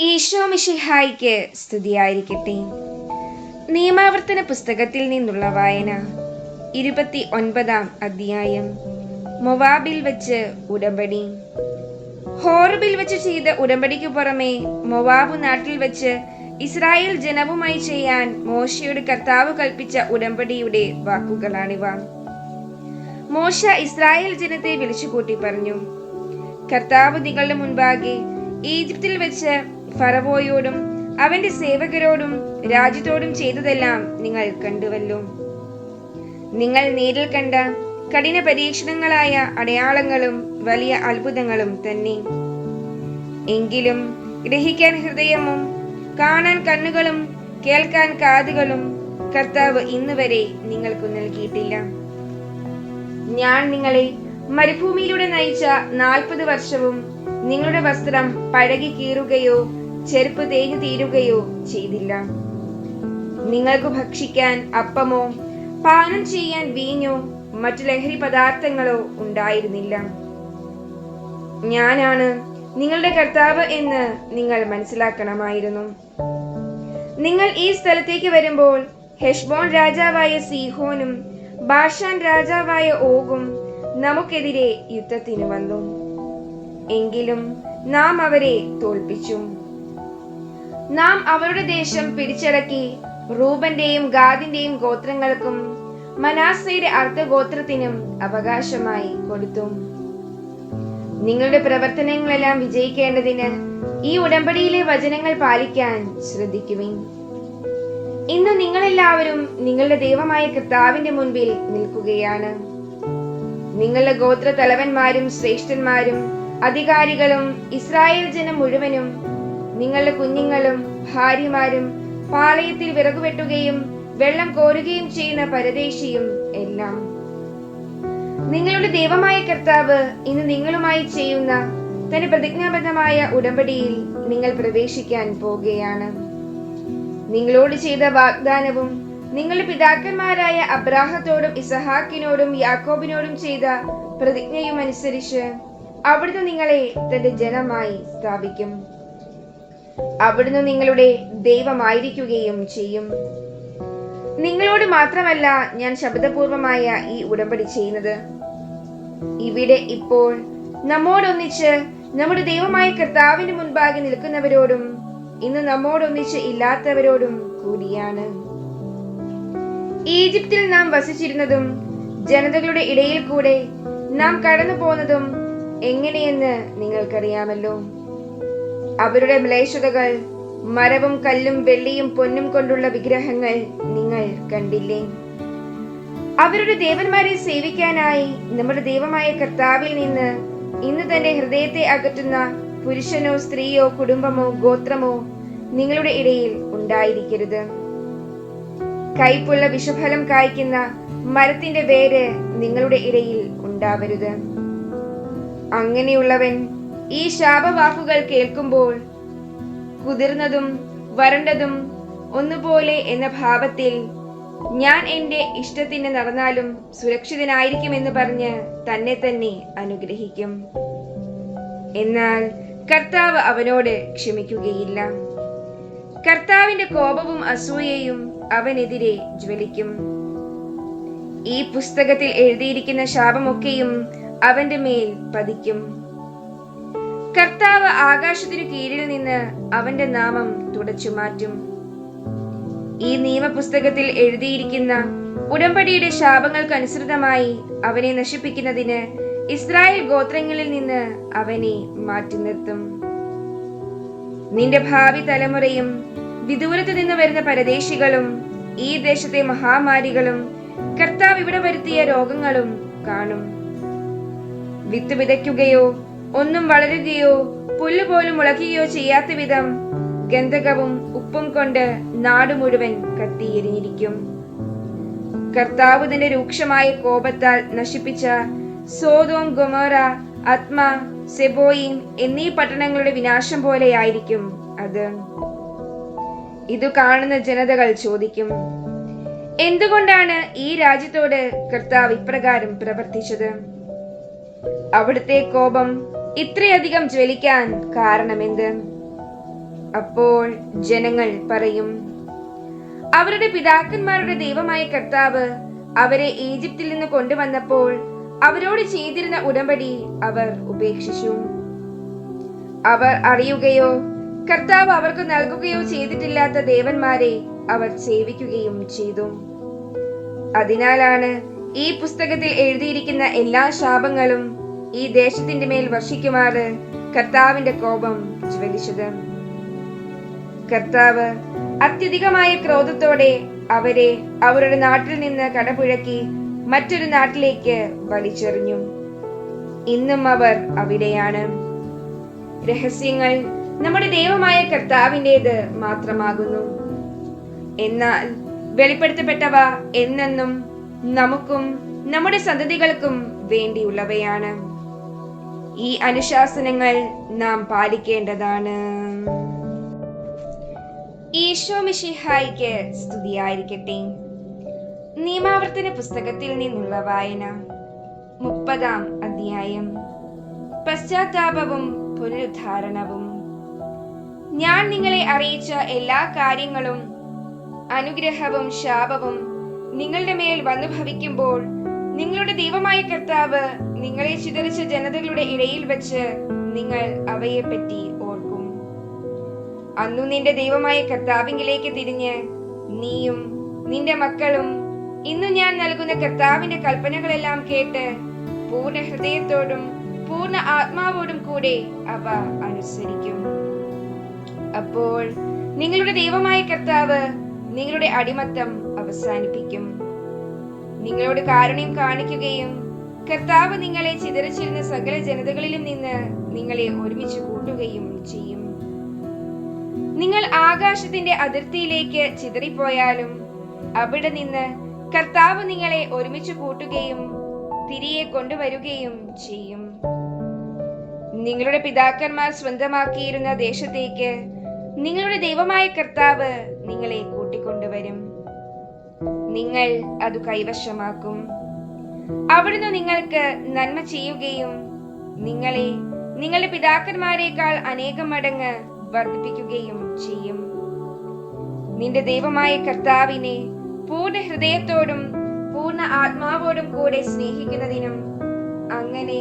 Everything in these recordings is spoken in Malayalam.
ഈശോ മിഷിഹായിക്ക് സ്തുതിയായിരിക്കട്ടെ. നിയമാവർത്തന പുസ്തകത്തിൽ നിന്നുള്ള വായന ഇരുപത്തി ഒൻപതാം അധ്യായം മൊവാബിൽ വെച്ച് ഉടമ്പടി. ഹോറബിൽ വെച്ച് ചെയ്ത ഉടമ്പടിക്ക് പുറമെ മൊവാബ് നാട്ടിൽ വെച്ച് ഇസ്രായേൽ ജനവുമായി ചെയ്യാൻ മോശയുടെ കർത്താവ് കൽപ്പിച്ച ഉടമ്പടിയുടെ വാക്കുകളാണിവ. മോശ ഇസ്രായേൽ ജനത്തെ വിളിച്ചുകൂട്ടി പറഞ്ഞു കർത്താവ് നിങ്ങളുടെ മുൻപാകെ ഈജിപ്തിൽ വെച്ച് ഫറവോയോടും അവന്റെ സേവകരോടും രാജ്യത്തോടും ചെയ്തതെല്ലാം നിങ്ങൾ കണ്ടുവല്ലോ. നിങ്ങൾ നേരിൽ കണ്ട കഠിന പരീക്ഷണങ്ങളായ അടയാളങ്ങളും വലിയ അത്ഭുതങ്ങളും തന്നെ. എങ്കിലും ഗ്രഹിക്കാൻ ഹൃദയവും കാണാൻ കണ്ണുകളും കേൾക്കാൻ കാതുകളും കർത്താവ് ഇന്ന് വരെ നിങ്ങൾക്ക് നൽകിയിട്ടില്ല. ഞാൻ നിങ്ങളെ മരുഭൂമിയിലൂടെ നയിച്ച നാൽപ്പത് വർഷവും നിങ്ങളുടെ വസ്ത്രം പഴകി കീറുകയോ ചെരുപ്പ് തേഞ്ഞു തീരുകയോ ചെയ്തില്ല. നിങ്ങൾക്ക് ഭക്ഷിക്കാൻ അപ്പമോ പാനം ചെയ്യാൻ വീഞ്ഞോ മറ്റു ലഹരി പദാർത്ഥങ്ങളോ ഉണ്ടായിരുന്നില്ല. ഞാനാണ് നിങ്ങളുടെ കർത്താവ് എന്ന് നിങ്ങൾ മനസ്സിലാക്കണമായിരുന്നു. നിങ്ങൾ ഈ സ്ഥലത്തേക്ക് വരുമ്പോൾ ഹെഷ്ബോൺ രാജാവായ സീഹോനും ബാഷാൻ രാജാവായ ഓഗും നമുക്കെതിരെ യുദ്ധത്തിന് വന്നു. എങ്കിലും നാം അവരെ തോൽപ്പിച്ചു. നാം അവരുടെ ദേശം പിടിച്ചടക്കി. റൂബന്റെയും ഗാദിന്റെയും ഗോത്രങ്ങൾക്കും മനാസയുടെ അർദ്ധഗോത്രത്തിനും അവകാശമായി കൊടുത്തു. നിങ്ങളുടെ പ്രവർത്തനങ്ങളെല്ലാം വിജയിക്കേണ്ടതിന് ഈ ഉടമ്പടിയിലെ വചനങ്ങൾ പാലിക്കാൻ ശ്രദ്ധിക്കുവിൻ. ഇന്ന് നിങ്ങളെല്ലാവരും നിങ്ങളുടെ ദൈവമായ കർത്താവിന്റെ മുൻപിൽ നിൽക്കുകയാണ്. നിങ്ങളുടെ ഗോത്ര തലവന്മാരും ശ്രേഷ്ഠന്മാരും അധികാരികളും ഇസ്രായേൽ ജനം മുഴുവനും നിങ്ങളുടെ കുഞ്ഞുങ്ങളും ഭാര്യമാരും പാളയത്തിൽ വിറകുവെട്ടുകയും വെള്ളം കോരുകയും ചെയ്യുന്ന പരദേശിയും എല്ലാം. നിങ്ങളുടെ ദൈവമായ കർത്താവ് ഇന്ന് നിങ്ങളുമായി ചെയ്യുന്ന തന്റെ പ്രതിജ്ഞാബദ്ധമായ ഉടമ്പടിയിൽ നിങ്ങൾ പ്രവേശിക്കാൻ പോകുകയാണ്. നിങ്ങളോട് ചെയ്ത വാഗ്ദാനവും നിങ്ങളുടെ പിതാക്കന്മാരായ അബ്രാഹത്തോടും ഇസഹാക്കിനോടും യാക്കോബിനോടും ചെയ്ത പ്രതിജ്ഞയും അനുസരിച്ച് അവിടുന്ന് നിങ്ങളെ തന്റെ ജനമായി സ്ഥാപിക്കും. അവിടുന്ന് നിങ്ങളുടെ ദൈവമായിരിക്കുകയും ചെയ്യും. നിങ്ങളോട് മാത്രമല്ല ഞാൻ ശബ്ദപൂർവമായ ഈ ഉടമ്പടി ചെയ്യുന്നത്. ഇവിടെ ഇപ്പോൾ നമ്മോടൊന്നിച്ച് നമ്മുടെ ദൈവമായ കർത്താവിന് മുൻപാകെ നിൽക്കുന്നവരോടും ഇന്ന് നമ്മോടൊന്നിച്ച് ഇല്ലാത്തവരോടും കൂടിയാണ്. ഈജിപ്തിൽ നാം വസിച്ചിരുന്നതും ജനതകളുടെ ഇടയിൽ കൂടെ നാം കടന്നു പോന്നതും എങ്ങനെയെന്ന് നിങ്ങൾക്കറിയാമല്ലോ. അവരുടെ മ്ലേച്ഛതകൾ മരവും കല്ലും വെള്ളിയും പൊന്നും കൊണ്ടുള്ള വിഗ്രഹങ്ങൾ നിങ്ങൾ കണ്ടില്ലേ? അവരുടെ ദേവന്മാരെ സേവിക്കാനായി നമ്മുടെ ദൈവമായ കർത്താവിൽ നിന്ന് ഇന്ന് തന്റെ ഹൃദയത്തെ അകറ്റുന്ന പുരുഷനോ സ്ത്രീയോ കുടുംബമോ ഗോത്രമോ നിങ്ങളുടെ ഇടയിൽ ഉണ്ടായിരിക്കരുത്. കൈപ്പുള്ള വിഷഫലം കായ്ക്കുന്ന മരത്തിന്റെ വേര് നിങ്ങളുടെ ഇടയിൽ ഉണ്ടാവരുത്. അങ്ങനെയുള്ളവൻ ഈ ശാപവാക്കുകൾ കേൾക്കുമ്പോൾ കുതിർന്നതും വരണ്ടതും ഒന്നുപോലെ എന്ന ഭാവത്തിൽ ഞാൻ എന്റെ ഇഷ്ടത്തിന് നടന്നാലും സുരക്ഷിതനായിരിക്കുമെന്ന് പറഞ്ഞ് തന്നെ തന്നെ അനുഗ്രഹിക്കും. എന്നാൽ കർത്താവ് അവനോട് ക്ഷമിക്കുകയില്ല. കർത്താവിന്റെ കോപവും അസൂയയും അവനെതിരെ ജ്വലിക്കും. ഈ പുസ്തകത്തിൽ എഴുതിയിരിക്കുന്ന ശാപമൊക്കെയും അവന്റെ മേൽ പതിക്കും. കർത്താവ് ആകാശത്തിനു കീഴിൽ നിന്ന് അവന്റെ നാമം തുടച്ചു മാറ്റും. ഈ നിയമപുസ്തകത്തിൽ എഴുതിയിരിക്കുന്ന ഉടമ്പടിയുടെ ശാപങ്ങൾക്കനുസൃതമായി അവനെ നശിപ്പിക്കുന്നതിന് ഇസ്രായേൽ ഗോത്രങ്ങളിൽ നിന്ന് അവനെ മാറ്റി നിർത്തും. നിന്റെ ഭാവി തലമുറയും വിദൂരത്ത് നിന്ന് വരുന്ന പരദേശികളും ഈ ദേശത്തെ മഹാമാരികളും കർത്താവ് ഇവിടെ വരുത്തിയ രോഗങ്ങളും കാണും. വിത്ത് വിതയ്ക്കുകയോ ഒന്നും വളരുകയോ പുല്ലുപോലും മുളയ്ക്കുകയോ ചെയ്യാത്ത വിധം ഗന്ധകവും ഉപ്പും കൊണ്ട് നാട് മുഴുവൻ കത്തിയെരിഞ്ഞിരിക്കും. കർത്താവ് തന്റെ രൂക്ഷമായ കോപത്താൽ നശിപ്പിച്ച സോതോം ഗൊമോറ ആത്മ സെബോയിം എന്നീ പട്ടണങ്ങളുടെ വിനാശം പോലെയായിരിക്കും അത്. ഇത് കാണുന്ന ജനതകൾ ചോദിക്കും എന്തുകൊണ്ടാണ് ഈ രാജ്യത്തോട് കർത്താവ് ഇപ്രകാരം പ്രവർത്തിച്ചത്? അവിടുത്തെ കോപം ഇത്രയധികം ജ്വലിക്കാൻ കാരണമെന്ത്? അപ്പോൾ ജനങ്ങൾ പറയും അവരുടെ പിതാക്കന്മാരുടെ ദൈവമായ കർത്താവ് അവരെ ഈജിപ്തിൽ നിന്ന് കൊണ്ടുവന്നപ്പോൾ അവരോട് ചെയ്തിരുന്ന ഉടമ്പടി അവർ ഉപേക്ഷിച്ചു. അവർ അറിയുകയോ കർത്താവ് അവർക്ക് നൽകുകയോ ചെയ്തിട്ടില്ലാത്ത ദേവന്മാരെ അവർ സേവിക്കുകയും ചെയ്തു. അതിനാലാണ് ഈ പുസ്തകത്തിൽ എഴുതിയിരിക്കുന്ന എല്ലാ ശാപങ്ങളും ഈ ദേശത്തിന്റെ മേൽ വർഷിക്കുമാറ് കർത്താവിന്റെ കോപം ജ്വലിച്ചത്. കർത്താവ് അത്യധികമായ ക്രോധത്തോടെ അവരെ അവരുടെ നാട്ടിൽ നിന്ന് കടപുഴക്കി മറ്റൊരു നാട്ടിലേക്ക് വലിച്ചെറിഞ്ഞു. ഇന്നും അവർ അവിടെയാണ്. രഹസ്യങ്ങൾ നമ്മുടെ ദൈവമായ കർത്താവിന്റെത് മാത്രമാകുന്നു. എന്നാൽ വെളിപ്പെടുത്തപ്പെട്ടവ എന്നെന്നും നമുക്കും നമ്മുടെ സന്തതികൾക്കും വേണ്ടിയുള്ളവയാണ്. ഈ അനുശാസനങ്ങൾ നാം പാലിക്കേണ്ടതാണ്. ഈശോ മിഷിഹായിക്ക് സ്തുതിയായിരിക്കട്ടെ. നിയമാവർത്തന പുസ്തകത്തിൽ നിന്നുള്ള വായന മുപ്പതാം അധ്യായം. പശ്ചാത്താപവും പുനരുദ്ധാരണവും. ഞാൻ നിങ്ങളെ അറിയിച്ച എല്ലാ കാര്യങ്ങളും അനുഗ്രഹവും ശാപവും നിങ്ങളുടെ മേൽ വന്നു ഭവിക്കുമ്പോൾ നിങ്ങളുടെ ദൈവമായ കർത്താവ് നിങ്ങളെ ചിതറിച്ച ജനതകളുടെ ഇടയിൽ വെച്ച് നിങ്ങൾ അവയെ പറ്റി ഓർക്കും. അന്നു നിന്റെ ദൈവമായ കർത്താവിങ്കിലേക്ക് തിരിഞ്ഞ് നീയും നിന്റെ മക്കളും ഇന്നു ഞാൻ നൽകുന്ന കർത്താവിന്റെ കൽപ്പനകളെല്ലാം കേട്ട് പൂർണ ഹൃദയത്തോടും പൂർണ ആത്മാവോടും കൂടെ അവ അനുസരിക്കും. അപ്പോൾ നിങ്ങളുടെ ദൈവമായ കർത്താവ് നിങ്ങളുടെ അടിമത്തം അവസാനിപ്പിക്കും. നിങ്ങളോട് കാരുണ്യം കാണിക്കുകയും കർത്താവ് നിങ്ങളെ ചിതറിച്ചിരുന്ന സകല ജനതകളിലും നിന്ന് നിങ്ങളെ ഒരുമിച്ച് കൂട്ടുകയും ചെയ്യും. നിങ്ങൾ ആകാശത്തിന്റെ അതിർത്തിയിലേക്ക് ചിതറിപ്പോയാലും അവിടെ നിന്ന് കർത്താവ് നിങ്ങളെ ഒരുമിച്ച് കൂട്ടുകയും തിരികെ കൊണ്ടുവരുകയും ചെയ്യും. നിങ്ങളുടെ പിതാക്കന്മാർ സ്വന്തമാക്കിയിരുന്ന ദേശത്തേക്ക് നിങ്ങളുടെ ദൈവമായ കർത്താവ് നിങ്ങളെ കൂട്ടിക്കൊണ്ടുവരും. നിങ്ങൾ അത് കൈവശമാക്കും. അവിടുന്ന് നിങ്ങൾക്ക് നന്മ ചെയ്യുകയും നിങ്ങളെ നിങ്ങളുടെ പിതാക്കന്മാരെക്കാൾ അനേകം മടങ്ങ് വർദ്ധിപ്പിക്കുകയും ചെയ്യും. നിന്റെ ദൈവമായ കർത്താവിനെ പൂർണ ഹൃദയത്തോടും പൂർണ ആത്മാവോടും കൂടെ സ്നേഹിക്കുന്നതിനും അങ്ങനെ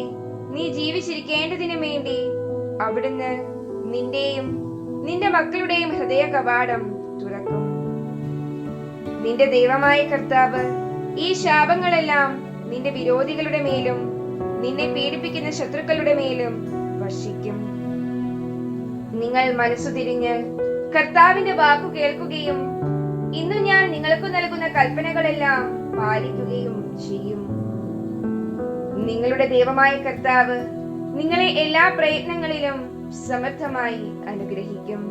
നീ ജീവിച്ചിരിക്കേണ്ടതിനു വേണ്ടി അവിടുന്ന് നിന്റെയും നിന്റെ മക്കളുടെയും ഹൃദയ കവാടം നിന്റെ ദൈവമായ കർത്താവ് ഈ ശാപങ്ങളെല്ലാം നിന്റെ വിരോധികളുടെ മേലും നിന്നെ പീഡിപ്പിക്കുന്ന ശത്രുക്കളുടെ മേലും വർഷിക്കും. നിങ്ങൾ മനസ്സു തിരിഞ്ഞ് കർത്താവിന്റെ വാക്കു കേൾക്കുകയും ഇന്നു ഞാൻ നിങ്ങൾക്ക് നൽകുന്ന കൽപ്പനകളെല്ലാം പാലിക്കുകയും ചെയ്യും. നിങ്ങളുടെ ദൈവമായ കർത്താവ് നിങ്ങളെ എല്ലാ പ്രയത്നങ്ങളിലും സമർത്ഥമായി അനുഗ്രഹിക്കും.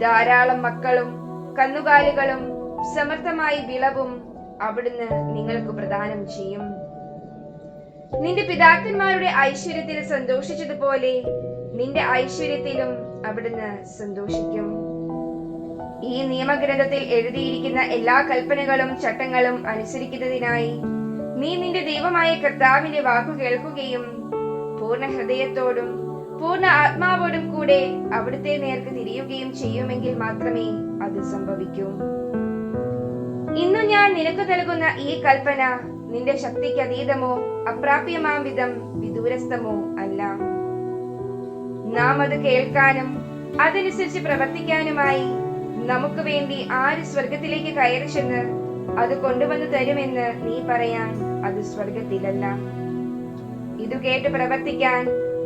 ധാരാളം മക്കളും കന്നുകാലികളും സമർത്ഥമായി വിളവും അവിടുന്ന് നിങ്ങൾക്ക് പ്രദാനം ചെയ്യും. നിന്റെ പിതാക്കന്മാരുടെ ഐശ്വര്യത്തിൽ സന്തോഷിച്ചതുപോലെ നിന്റെ ഐശ്വര്യത്തിലും അവിടുന്ന് സന്തോഷിക്കും. ഈ നിയമഗ്രന്ഥത്തിൽ എഴുതിയിരിക്കുന്ന എല്ലാ കൽപ്പനകളും ചട്ടങ്ങളും അനുസരിക്കുന്നതിനായി നീ നിന്റെ ദൈവമായ കർത്താവിന്റെ വാക്കു കേൾക്കുകയും പൂർണ ഹൃദയത്തോടും പൂർണ ആത്മാവോടും കൂടെ അവിടുത്തെ നേർക്ക് തിരിയുകയും ചെയ്യുമെങ്കിൽ മാത്രമേ അത് സംഭവിക്കൂ. ഇന്നു ഞാൻ നിനക്ക് നൽകുന്ന ഈ കൽപ്പന നിന്റെ ശക്തിക്ക് അതീതമോ അപ്രാപ്യമാം വിധം വിദൂരസ്ഥമോ അല്ല. നാം അത് കേൾക്കാനും അതനുസരിച്ച് പ്രവർത്തിക്കാനുമായി നമുക്ക് വേണ്ടി ആര് സ്വർഗത്തിലേക്ക് കയറി ചെന്ന് അത് കൊണ്ടുവന്നു തരുമെന്ന് നീ പറയാൻ അത് സ്വർഗത്തിലല്ല ഇത് കേട്ട് പ്രവർത്തിക്കാൻ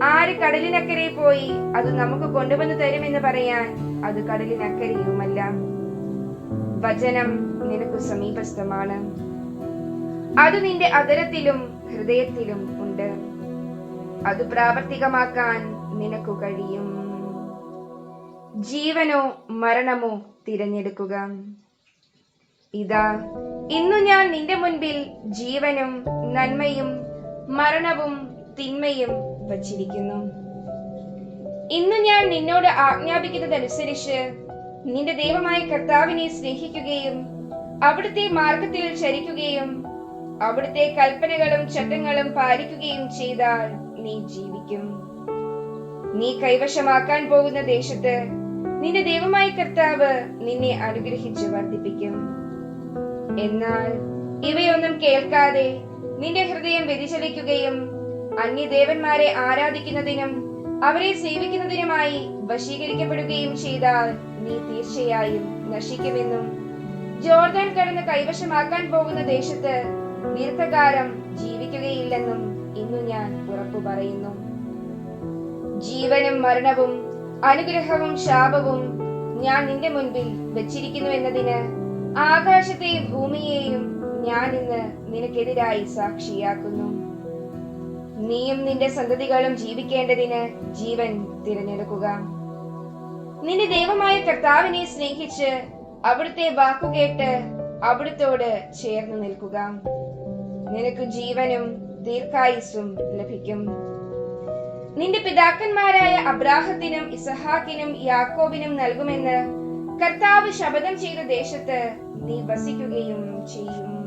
ആര് കടലിനക്കരെ പോയി അത് നമുക്ക് കൊണ്ടുവന്നു തരുമെന്ന് പറയാൻ അത് കടലിനക്കരയുമല്ല. വചനം നിനക്ക് സമീപസ്ഥമാണ്. അത് നിന്റെ അതരത്തിലും ഹൃദയത്തിലും ഉണ്ട്. അത് പ്രാവർത്തികമാക്കാൻ നിനക്കു കഴിയും. ജീവനോ മരണമോ തിരഞ്ഞെടുക്കുക. ഇതാ ഇന്നു ഞാൻ നിന്റെ മുൻപിൽ ജീവനും നന്മയും മരണവും തിന്മയും വച്ചിരിക്കുന്നു. ഇന്ന് ഞാൻ നിന്നോട് ആജ്ഞാപിക്കുന്നതനുസരിച്ച് നിന്റെ ദൈവമായ കർത്താവിനെ സ്നേഹിക്കുകയും അവിടുത്തെ മാർഗത്തിൽ ചരിക്കുകയും അവിടുത്തെ കൽപ്പനകളും ചട്ടങ്ങളും പാലിക്കുകയും ചെയ്താൽ നീ ജീവിക്കും. നീ കൈവശമാക്കാൻ പോകുന്ന ദേശത്ത് നിന്റെ ദൈവമായ കർത്താവ് നിന്നെ അനുഗ്രഹിച്ച് വർദ്ധിപ്പിക്കും. എന്നാൽ ഇവയൊന്നും കേൾക്കാതെ നിന്റെ ഹൃദയം വ്യതിചലിക്കുകയും അന്യദേവന്മാരെ ആരാധിക്കുന്നതിനും അവരെ സേവിക്കുന്നതിനുമായി വശീകരിക്കപ്പെടുകയും ചെയ്താൽ നീ തീർച്ചയായും നശിക്കുമെന്നും ജോർദാൻ കടന്ന് കൈവശമാക്കാൻ പോകുന്ന ദേശത്ത് ദീർഘകാലം ജീവിക്കുകയില്ലെന്നും ഇന്നു ഞാൻ ഉറപ്പു പറയുന്നു. ജീവനും മരണവും അനുഗ്രഹവും ശാപവും ഞാൻ നിന്റെ മുൻപിൽ വെച്ചിരിക്കുന്നു എന്നതിന് ആകാശത്തെയും ഭൂമിയെയും ഞാൻ ഇന്ന് നിനക്കെതിരായി സാക്ഷിയാക്കുന്നു. നീയും നിന്റെ സന്തതികളും ജീവിക്കേണ്ടതിന് ജീവൻ തിരഞ്ഞെടുക്കുക. നിന്റെ ദൈവമായ കർത്താവിനെ സ്നേഹിച്ച് അവിടുത്തെ വാക്കുകേട്ട് അവിടുത്തോട് ചേർന്ന് നിൽക്കുക. നിനക്ക് ജീവനും ദീർഘായുസും ലഭിക്കും. നിന്റെ പിതാക്കന്മാരായ അബ്രാഹത്തിനും ഇസഹാക്കിനും യാക്കോബിനും നൽകുമെന്ന് കർത്താവ് ശപഥം ചെയ്ത ദേശത്ത് നീ വസിക്കുകയും ചെയ്യും.